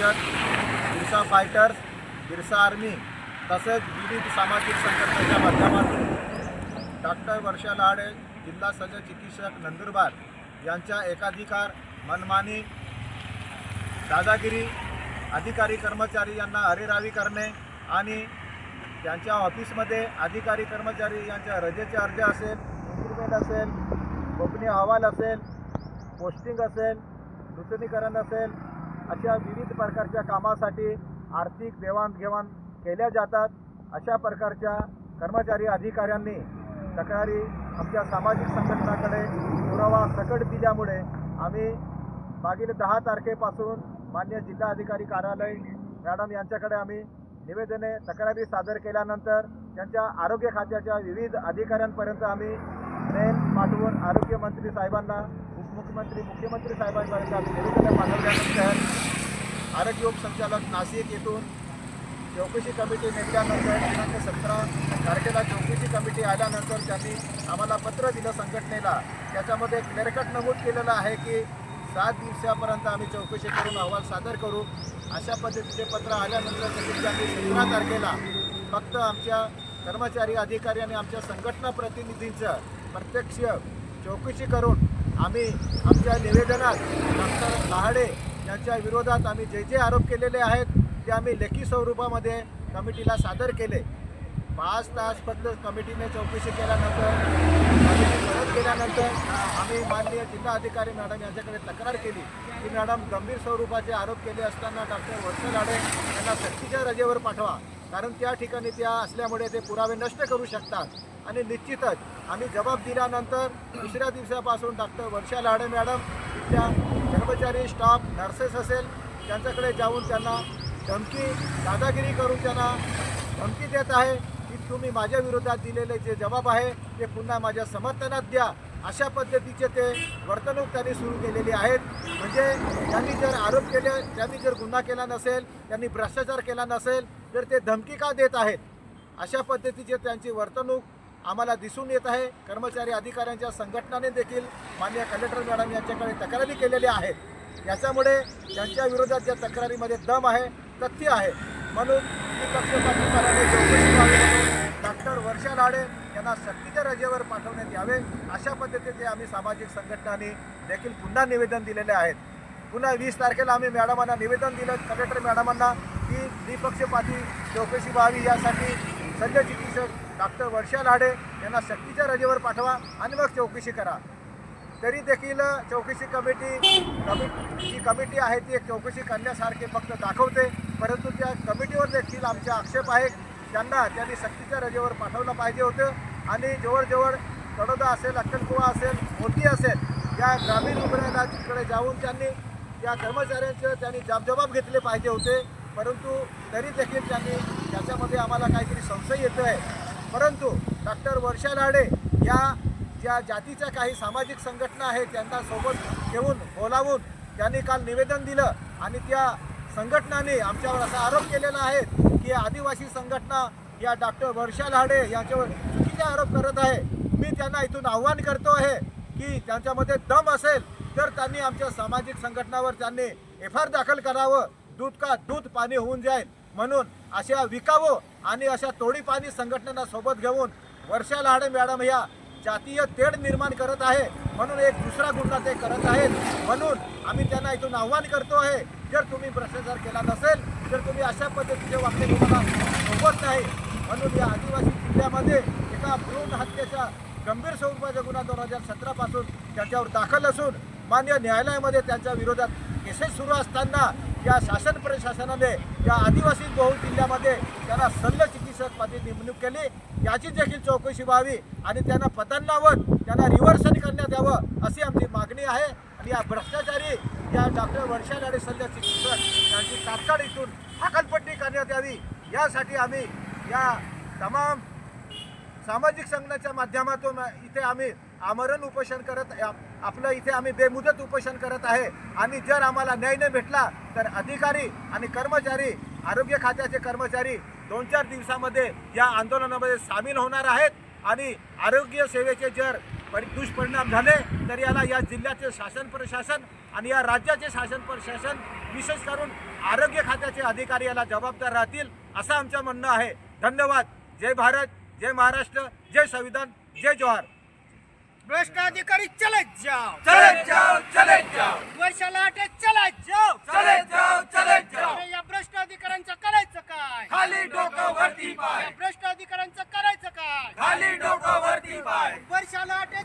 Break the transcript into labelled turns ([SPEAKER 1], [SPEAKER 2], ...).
[SPEAKER 1] परिषद Birsa fighters Birsa army तसेच विविध सामाजिक संघटनेच्या माध्यमातून डॉक्टर वर्षा लाडे जिल्हा सदर चिकित्सक नंदुरबार यांच्या एकाधिकार मनमानी दादागिरी अधिकारी कर्मचारी यांना अरेरावी करणे आणि त्यांच्या ऑफिसमध्ये अधिकारी कर्मचारी यांच्या रजेचे अर्ज असेल इन्क्रिमेंट असेल गोपनीय अहवाल असेल पोस्टिंग असेल नूतनीकरण असेल अशा विविध प्रकारच्या कामासाठी आर्थिक देवाणघेवाण केल्या जातात. अशा प्रकारच्या कर्मचारी अधिकाऱ्यांनी तक्रारी आमच्या सामाजिक संघटनाकडे पुरावा सकट दिल्यामुळे आम्ही मागील दहा तारखेपासून मान्य जिल्हाधिकारी कार्यालय मॅडम यांच्याकडे आम्ही निवेदने तक्रारी सादर केल्यानंतर त्यांच्या आरोग्य खात्याच्या विविध अधिकाऱ्यांपर्यंत आम्ही मेल पाठवून आरोग्यमंत्री साहेबांना उपमुख्यमंत्री मुख्यमंत्री साहेबांपर्यंत आम्ही निवेदने पाठवल्यानंतर आरोग्य उपसंचालक नाशिक येथून चौकशी कमिटी नेमल्यानंतर दिनांक सतरा तारखेला चौकशी कमिटी आल्यानंतर त्यांनी आम्हाला पत्र दिलं संघटनेला. त्याच्यामध्ये क्लिअरकट नमूद केलेलं आहे की सात दिवसापर्यंत आम्ही चौकशी करून अहवाल सादर करू. अशा पद्धतीचे पत्र आल्यानंतर देखील त्यांनी सतरा तारखेला फक्त आमच्या कर्मचारी अधिकारी आणि आमच्या संघटना प्रतिनिधींचं प्रत्यक्ष चौकशी करून आम्ही आमच्या निवेदनात डॉक्टर लहाडे यांच्या विरोधात आम्ही जे जे आरोप केलेले आहेत ते आम्ही लेखी स्वरूपामध्ये कमिटीला सादर केले. पाच तास फक्त कमिटीने चौकशी केल्यानंतर कमिटी परत केल्यानंतर आम्ही माननीय जिल्हाधिकारी मॅडम यांच्याकडे तक्रार केली. की मॅडम गंभीर स्वरूपाचे आरोप केले असताना डॉक्टर वर्ष लाडे यांना सक्तीच्या रजेवर पाठवा. कारण त्या ठिकाणी त्या असल्यामुळे ते पुरावे नष्ट करू शकतात. आणि निश्चितच आम्ही जबाब दिल्यानंतर दुसऱ्या दिवसापासून डॉक्टर वर्षा लाडे मॅडम इथल्या कर्मचारी स्टाफ नर्सेस असेल त्यांच्याकडे जाऊन त्यांना धमकी दादागिरी करून त्यांना धमकी देत आहे की तुम्ही माझ्या विरोधात दिलेले जे जबाब आहे ते पुन्हा माझ्या समर्थनात द्या. अशा पद्धतीचे ते वर्तणूक त्यांनी सुरू केलेली आहेत. म्हणजे त्यांनी जर आरोप केले त्यांनी जर गुन्हा केला नसेल त्यांनी भ्रष्टाचार केला नसेल तर ते धमकी का देत आहेत? अशा पद्धतीचे त्यांची वर्तणूक आम्हाला दिसून येत आहे. कर्मचारी अधिकाऱ्यांच्या संघटनाने देखील मान्य कलेक्टर मॅडम यांच्याकडे तक्रारी केलेल्या आहेत. याच्यामुळे त्यांच्या विरोधात ज्या तक्रारीमध्ये दम आहे तथ्य आहे. म्हणून निपक्षपातीपणाने चौकशी व्हावी डॉक्टर वर्षा लाडे यांना सक्तीच्या रजेवर पाठवण्यात यावे अशा पद्धतीचे आम्ही सामाजिक संघटनांनी देखील पुन्हा निवेदन दिलेले आहेत. पुन्हा वीस तारखेला आम्ही मॅडमांना निवेदन दिलं. कलेक्टर मॅडमांना की द्विपक्षपाती चौकशी व्हावी यासाठी शल्य चिकित्सक डॉक्टर वर्षा लाडे यांना सक्तीच्या रजेवर पाठवा आणि मग चौकशी करा. तरी देखील चौकशी कमिटी कमिटी जी कमिटी आहे ती एक चौकशी करण्यासारखे फक्त दाखवते. परंतु त्या कमिटीवर देखील आमचे आक्षेप आहेत. त्यांना त्यांनी सक्तीच्या रजेवर पाठवलं पाहिजे होतं. आणि जवळजवळ तडोदा असेल अक्कलकुवा असेल मोती असेल या ग्रामीण रुग्णालयाकडे जाऊन त्यांनी या कर्मचाऱ्यांचं त्यांनी जाबजबाब घेतले पाहिजे होते. परंतु तरी देखील त्यांनी त्याच्यामध्ये आम्हाला काहीतरी संशय येतो आहे परंतु डॉक्टर वर्षा लाडे या ज्या जातीच्या काही सामाजिक संघटना आहेत त्यांना सोबत घेऊन बोलावून त्यांनी काल निवेदन दिलं आणि त्या संघटनाने आमच्यावर असा आरोप केलेला आहे की आदिवासी संघटना या डॉक्टर वर्षा लाडे यांच्यावर चुकीचे आरोप करत आहे. मी त्यांना इथून आव्हान करतो आहे की त्यांच्यामध्ये दम असेल तर त्यांनी आमच्या सामाजिक संघटनावर त्यांनी एफ आर दाखल करावं. दूध का दूध पाणी होऊन जाईल. म्हणून अशा विकावं आणि अशा तोडी पाणी संघटनांना सोबत घेऊन वर्षा लाडे मॅडम या जातीय तेढ निर्माण करत आहे. म्हणून एक दुसरा गुन्हा ते करत आहेत. म्हणून आम्ही त्यांना इथून आव्हान करतो आहे. जर तुम्ही भ्रष्टाचार केला नसेल तर तुम्ही अशा पद्धतीचे वाक्य तुम्हाला सोबत नाही. म्हणून या आदिवासी जिल्ह्यामध्ये एका भ्रूण हत्येचा गंभीर स्वरूपाचा गुन्हा दोन हजार सतरापासून त्याच्यावर दाखल असून मान्य न्यायालयामध्ये त्यांच्या विरोधात केसेस सुरू असताना या शासन प्रशासनाने या आदिवासी बहुल जिल्ह्यामध्ये त्यांना सल्ल चिकित्सक नेमणूक केली. याची देखील चौकशी व्हावी आणि त्यांना पदांनावर त्यांना रिव्हर्सन करण्यात यावं अशी आमची मागणी आहे. आणि या भ्रष्टाचारी या डॉक्टर वर्षा लाडे शल्य चिकित्सक यांची तात्काळ इथून हकालपट्टी करण्यात यावी. यासाठी आम्ही या तमाम सामाजिक संघटनेच्या माध्यमातून इथे आम्ही आमरण उपोषण करत आपलं इथे आम्ही बेमुदत उपोषण करत आहे. आणि जर आम्हाला न्याय नाही भेटला तर अधिकारी आणि कर्मचारी आरोग्य खात्याचे कर्मचारी दोन चार दिवसामध्ये या आंदोलनामध्ये सामील होणार आहेत. आणि आरोग्य सेवेचे जर दुष्परिणाम झाले तर याला या जिल्ह्याचे शासन प्रशासन आणि या राज्याचे शासन प्रशासन विशेष करून आरोग्य खात्याचे अधिकारी याला जबाबदार राहतील असं आमचं म्हणणं आहे. धन्यवाद. जय भारत. जय महाराष्ट्र जय संविधान जय जोहार.
[SPEAKER 2] भ्रष्टाधिकारी चले जाओ. चले जाओ
[SPEAKER 3] चले जाओ. वर्षाला अटे चला जाओ.
[SPEAKER 2] चले जाओ चले जाओ. या भ्रष्टाधिकाऱ्यांचं करायचं काय? खाली डोकं वरती पाय भ्रष्टाधिकाऱ्यांचं करायचं काय? खाली डोकं वरती पाय. वर्षाला अटे